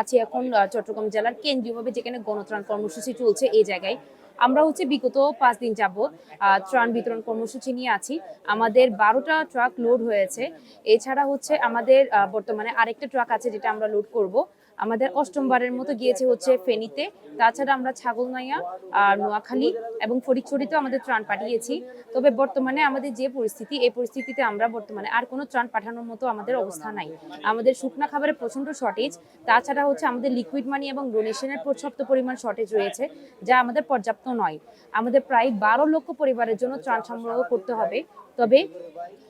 আছি এখন চট্টগ্রাম জেলার কেন্দ্রীয়ভাবে যেখানে গণত্রাণ কর্মসূচি চলছে এই জায়গায়। আমরা হচ্ছে বিগত পাঁচ দিন যাবৎ ত্রাণ বিতরণ কর্মসূচি নিয়ে আছি। আমাদের বারোটা ট্রাক লোড হয়েছে। এছাড়া হচ্ছে আমাদের বর্তমানে আরেকটা ট্রাক আছে যেটা আমরা লোড করব। আমাদের অষ্টমবারের মতো গিয়েছে হচ্ছে ফেনীতে। তাছাড়া আমরা ছাগলনাইয়া আর নোয়াখালী এবং ফরিদছড়িতেও আমাদের ত্রাণ পাঠিয়েছি। তবে বর্তমানে আমাদের যে পরিস্থিতি, এই পরিস্থিতিতে আমরা বর্তমানে আর কোনো ত্রাণ পাঠানোর মতো আমাদের অবস্থা নাই। আমাদের শুকনা খাবারের প্রচণ্ড শর্টেজ তাছাড়া হচ্ছে আমাদের লিকুইড মানি এবং ডোনেশনের পর্যাপ্ত পরিমাণ শর্টেজ রয়েছে, যা আমাদের পর্যাপ্ত নয়। আমাদের প্রায় বারো লক্ষ পরিবারের জন্য ত্রাণ সংগ্রহ করতে হবে। তবে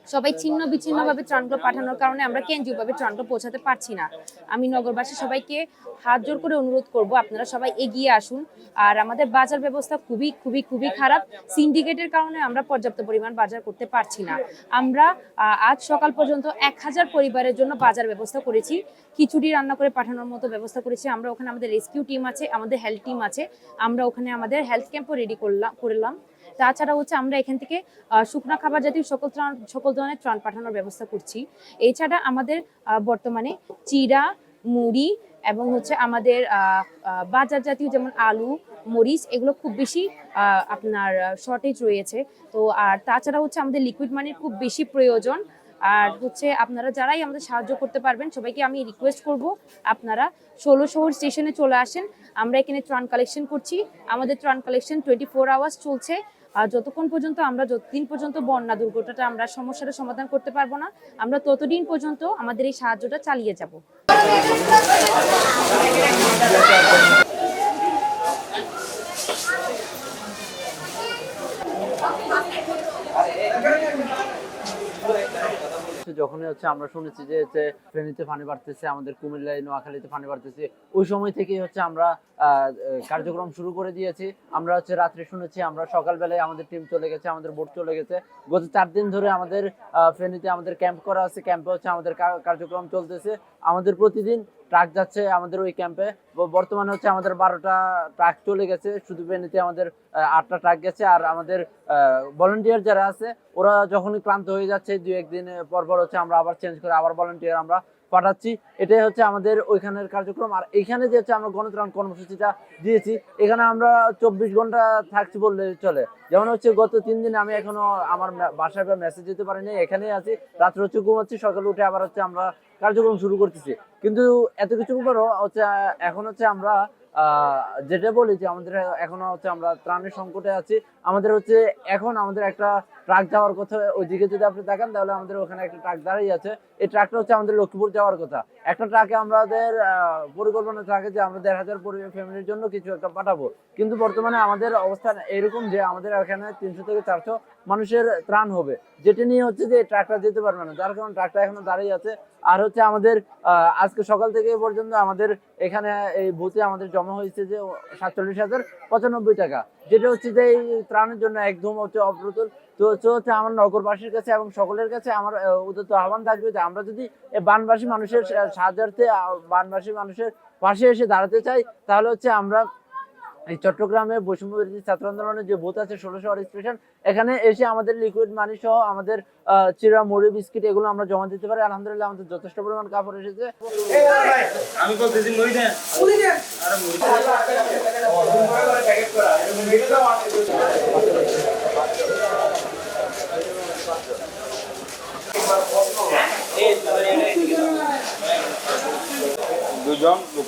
সবাই ছিন্ন বিচ্ছিন্নভাবে ত্রাণগুলো পাঠানোর কারণে আমরা কেন্দ্রীয়ভাবে ত্রাণগুলো পৌঁছাতে পারছি না। আমি নগরবাসী সবাইকে হাত জোর করে অনুরোধ করব, আপনারা সবাই এগিয়ে আসুন। আর আমাদের বাজার ব্যবস্থা খুবই খুবই খুবই খারাপ। সিন্ডিকেটের কারণে আমরা পর্যাপ্ত পরিমাণ বাজার করতে পারছি না। আমরা আজ সকাল পর্যন্ত এক হাজার পরিবারের জন্য বাজার ব্যবস্থা করেছি। খিচুড়ি রান্না করে পাঠানোর মতো ব্যবস্থা করেছি। আমরা ওখানে আমাদের রেস্কিউ টিম আছে, আমাদের হেলথ টিম আছে। আমরা ওখানে আমাদের হেলথ ক্যাম্পও রেডি করলাম করলাম। তাছাড়া হচ্ছে আমরা এখান থেকে শুকনা খাবার জাতীয় সকল ত্রাণ, সকল ধরনের ত্রাণ পাঠানোর ব্যবস্থা করছি। এছাড়া আমাদের বর্তমানে চিরা মুড়ি এবং হচ্ছে আমাদের বাজার জাতীয় যেমন আলু, মরিচ, এগুলো খুব বেশি আপনার শর্টেজ রয়েছে। তো আর তাছাড়া হচ্ছে আমাদের লিকুইড মানির খুব বেশি প্রয়োজন। আর হচ্ছে আপনারা যারাই আমাদের সাহায্য করতে পারবেন, সবাইকে আমি রিকোয়েস্ট করব আপনারা ষোলো শহর স্টেশনে চলে আসেন। আমরা এখানে ত্রাণ কালেকশন করছি। আমাদের ত্রাণ কালেকশন টোয়েন্টি ফোর আওয়ার্স চলছে। আর যতক্ষণ পর্যন্ত আমরা, যতদিন পর্যন্ত বন্যা দুর্ঘটনাটা আমরা সমস্যাটা সমাধান করতে পারব না, আমরা ততদিন পর্যন্ত আমাদের এই সাহায্যটা চালিয়ে যাব। যখনই হচ্ছে আমরা শুনেছি যে হচ্ছে ফেনীতে পানি বাড়তেছে, আমাদের কুমিল্লায়, নোয়াখালীতে পানি বাড়তেছে। ওই সময় থেকেই হচ্ছে আমরা কার্যক্রম শুরু করে দিয়েছি। আমরা হচ্ছে রাত্রে শুনেছি, আমরা সকালবেলায় আমাদের টিম চলে গেছে, আমাদের বোট চলে গেছে। গত চার দিন ধরে আমাদের ফেনীতে আমাদের ক্যাম্প করা আছে। ক্যাম্পে হচ্ছে আমাদের কার্যক্রম চলতেছে। আমাদের প্রতিদিন ট্রাক যাচ্ছে আমাদের ওই ক্যাম্পে বর্তমানে হচ্ছে আমাদের বারোটা ট্রাক চলে গেছে। শুধু বেনিতে আমাদের আটটা ট্রাক গেছে। আর আমাদের ভলেন্টিয়ার যারা আছে, ওরা যখনই ক্লান্ত হয়ে যাচ্ছে দু একদিন পর পর হচ্ছে আমরা আবার চেঞ্জ করে আবার ভলেন্টিয়ার আমরা পাঠাচ্ছি। এটাই হচ্ছে আমাদের ওইখানের কার্যক্রম। আর এখানে যে হচ্ছে আমরা গণত্রাণ কর্মসূচিটা দিয়েছি, এখানে আমরা চব্বিশ ঘণ্টা থাকছি বললে চলে। যেমন হচ্ছে গত তিন দিন আমি এখনও আমার বাসায় বা মেসেজ দিতে পারিনি, এখানেই আছি। রাত্রে হচ্ছে ঘুমাচ্ছি সকালে উঠে আবার হচ্ছে আমরা কার্যক্রম শুরু করতেছি। কিন্তু এত কিছু পরও হচ্ছে, এখন হচ্ছে আমরা যেটা বলি যে আমাদের এখনও হচ্ছে আমরা ত্রাণের সংকটে আছি। আমাদের হচ্ছে এখন আমাদের একটা ট্রাক যাওয়ার কথা, ওইদিকে যদি আপনি তাকান তাহলে আমাদের ওখানে একটা ট্রাক দাঁড়িয়ে আছে। এই ট্রাকটা হচ্ছে আমাদের লক্ষ্মীপুর যাওয়ার কথা। একটা ট্রাকে আমাদের পরিকল্পনা থাকে যে আমরা দেড় হাজার ফ্যামিলির জন্য কিছু একটা পাঠাবো। কিন্তু বর্তমানে আমাদের অবস্থান এরকম যে আমাদের এখানে তিনশো থেকে চারশো মানুষের ত্রাণ হবে। যেটা নিয়ে হচ্ছে যে ট্রাকটা যেতে পারবে না। যার কারণে ট্রাকটা এখনও দাঁড়িয়ে আছে। আর হচ্ছে আমাদের আজকে সকাল থেকে পর্যন্ত আমাদের এখানে এই বুথে আমাদের জমা হয়েছে যে সাতচল্লিশ হাজার পঁচানব্বই টাকা। যেটা হচ্ছে যে এই ত্রাণের জন্য একদম হচ্ছে অপ্রতুল। তো হচ্ছে আমার নগরবাসীর কাছে এবং সকলের কাছে আমার উদ্যত আহ্বান থাকবে যে আমরা যদি বানবাসী মানুষের সাহায্যার্থে বানবাসী মানুষের পাশে এসে দাঁড়াতে চাই, তাহলে হচ্ছে আমরা এই চট্টগ্রামে বৈষম্য বিরোধী ছাত্র আন্দোলনের যে বুথ আছে ষোলো শহর স্টেশন এখানে এসে আমাদের লিকুইড মানি সহ আমাদের আহ, চিরা মুড়ি বিস্কিট এগুলো আমরা জমা দিতে পারি। আলহামদুলিল্লাহ আমাদের যথেষ্ট পরিমাণ কাপড় এসেছে। আমি বলতেছি মই দেন। আরে মই প্যাকেট করা এরকম ভিডিও দাও দুজন লোক